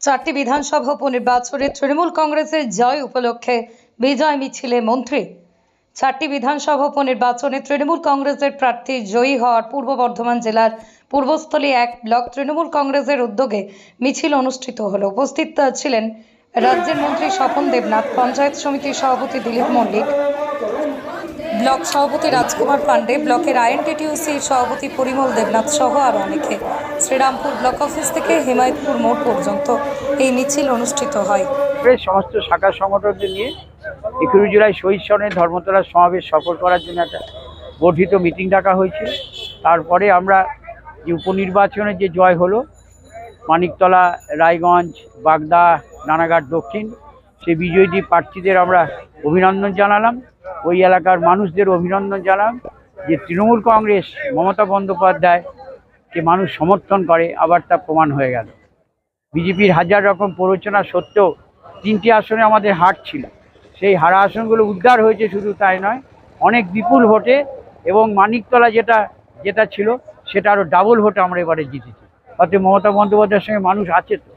চারটি বিধানসভা উপনির্বাচনে তৃণমূল কংগ্রেসের জয় উপলক্ষে বিজয় মিছিলে মন্ত্রী। চারটি বিধানসভা উপনির্বাচনে তৃণমূল কংগ্রেসের প্রার্থী জয়ী হওয়ার পূর্ব বর্ধমান জেলার পূর্বস্থলী এক ব্লক তৃণমূল কংগ্রেসের উদ্যোগে মিছিল অনুষ্ঠিত হলো। উপস্থিত ছিলেন রাজ্যের মন্ত্রী স্বপন দেবনাথ, পঞ্চায়েত সমিতির সভাপতি দিলীপ মল্লিক ব্লক সভাপতি রাজকুমার পাণ্ডে, ব্লকের আইএনটিটিউসির সভাপতি পরিমল দেবনাথ সহ আরও অনেকে। শ্রীরামপুর ব্লক অফিস থেকে হিমায়তপুর মোড় পর্যন্ত এই মিছিল অনুষ্ঠিত হয়। সমস্ত শাখা সংগঠনদের নিয়ে একুশে জুলাই শহীদ সনে ধর্মতলার সমাবেশ সফল করার জন্য একটা গঠিত মিটিং ডাকা হয়েছিল। তারপরে আমরা যে উপনির্বাচনে যে জয় হলো, মানিকতলা, রায়গঞ্জ, বাগদা, নানাঘাট, দক্ষিণ, সেই বিজয়ী প্রার্থীদের আমরা অভিনন্দন জানালাম। ওই এলাকার মানুষদের অভিনন্দন জানান যে তৃণমূল কংগ্রেস মমতা বন্দ্যোপাধ্যায়কে মানুষ সমর্থন করে, আবার তা প্রমাণ হয়ে গেল। বিজেপির হাজার রকম প্ররোচনা সত্ত্বেও তিনটি আসনে আমাদের হার ছিল। সেই হারা আসনগুলো উদ্ধার হয়েছে শুধু তাই নয়, অনেক বিপুল ভোটে এবং মানিকতলা যেটা যেটা ছিল সেটা আরও ডাবল ভোটে আমরা এবারে জিতেছি। অতএব মমতা বন্দ্যোপাধ্যায়ের সঙ্গে মানুষ আছে তো।